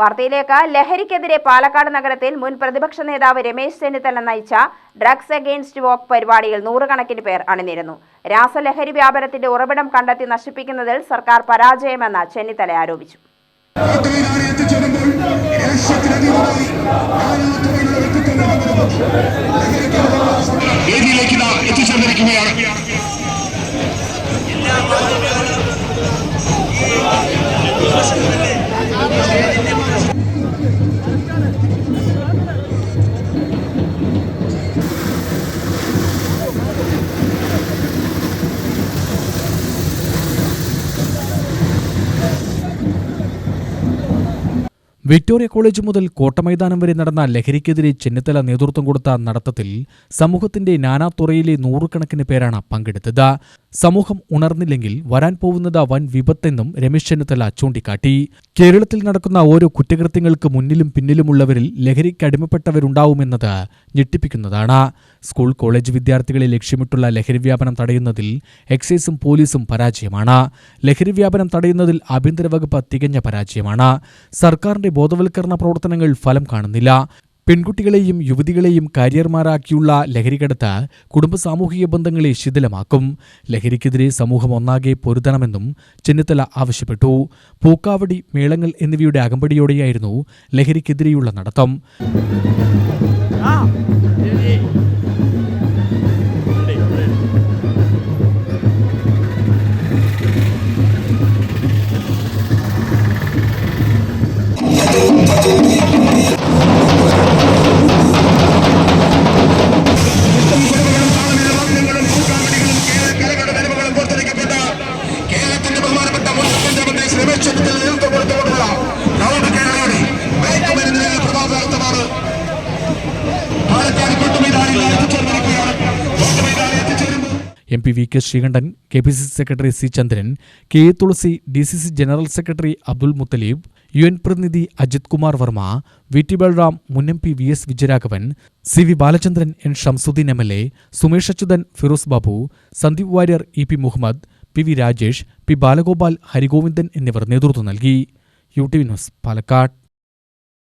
വാർത്തയിലേക്ക്. ലഹരിക്കെതിരെ പാലക്കാട് നഗരത്തിൽ മുൻ പ്രതിപക്ഷ നേതാവ് രമേശ് ചെന്നിത്തല നയിച്ച ഡ്രഗ്സ് അഗെയിൻസ്റ്റ് വോക്ക് പരിപാടിയിൽ നൂറുകണക്കിന് പേർ അണിനിരുന്നു. രാസലഹരി വ്യാപനത്തിന്റെ ഉറവിടം കണ്ടെത്തി നശിപ്പിക്കുന്നതിൽ സർക്കാർ പരാജയമെന്ന് ചെന്നിത്തല ആരോപിച്ചു. വിക്ടോറിയ കോളേജ് മുതൽ കോട്ടമൈതാനം വരെ നടന്ന ലഹരിക്കെതിരെ ചെന്നിത്തല നേതൃത്വം കൊടുത്ത നടത്തത്തിൽ സമൂഹത്തിന്റെ നാനാതുറയിലെ നൂറുകണക്കിന് പേരാണ് പങ്കെടുത്തത്. സമൂഹം ഉണർന്നില്ലെങ്കിൽ വരാൻ പോകുന്നത് വൻ വിപത്തെന്നും രമേശ് ചെന്നിത്തല ചൂണ്ടിക്കാട്ടി. കേരളത്തിൽ നടക്കുന്ന ഓരോ കുറ്റകൃത്യങ്ങൾക്ക് മുന്നിലും പിന്നിലുമുള്ളവരിൽ ലഹരിക്ക് അടിമപ്പെട്ടവരുണ്ടാവുമെന്നത് ഞെട്ടിപ്പിക്കുന്നതാണ്. സ്കൂൾ കോളേജ് വിദ്യാർത്ഥികളെ ലക്ഷ്യമിട്ടുള്ള ലഹരി വ്യാപനം തടയുന്നതിൽ എക്സൈസും പോലീസും പരാജയമാണ്. ലഹരി വ്യാപനം തടയുന്നതിൽ ആഭ്യന്തര വകുപ്പ് തികഞ്ഞ പരാജയമാണ്. സർക്കാരിന്റെ ബോധവൽക്കരണ പ്രവർത്തനങ്ങൾ ഫലം കാണുന്നില്ല. പെൺകുട്ടികളെയും യുവതികളെയും കാരിയർമാരാക്കിയുള്ള ലഹരിക്കടത്ത് കുടുംബ സാമൂഹിക ബന്ധങ്ങളെ ശിഥിലമാക്കും. ലഹരിക്കെതിരെ സമൂഹം ഒന്നാകെ പൊരുതണമെന്നും ചെന്നിത്തല ആവശ്യപ്പെട്ടു. പൂക്കാവടി മേളങ്ങൾ എന്നിവയുടെ അകമ്പടിയോടെയായിരുന്നു ലഹരിക്കെതിരെയുള്ള നടത്തം. M P V K Sreekandan K P C C secretary C Chandran K A Thulasi D C C general secretary Abdul Muthaleeb U N പ്രതിനിധി അജിത് കുമാർ വർമ്മ വി ടി ബൽറാം മുൻ M P V S Vijayaraghavan C V Balachandran N Shamsuddin M L A Sumesh Achuthan Firoz Babu Sandeep Warrier E P Muhammad P V Rajesh P Balagopal Harigovindan എന്നിവർ നേതൃത്വം നൽകി. U T V news Palakkad.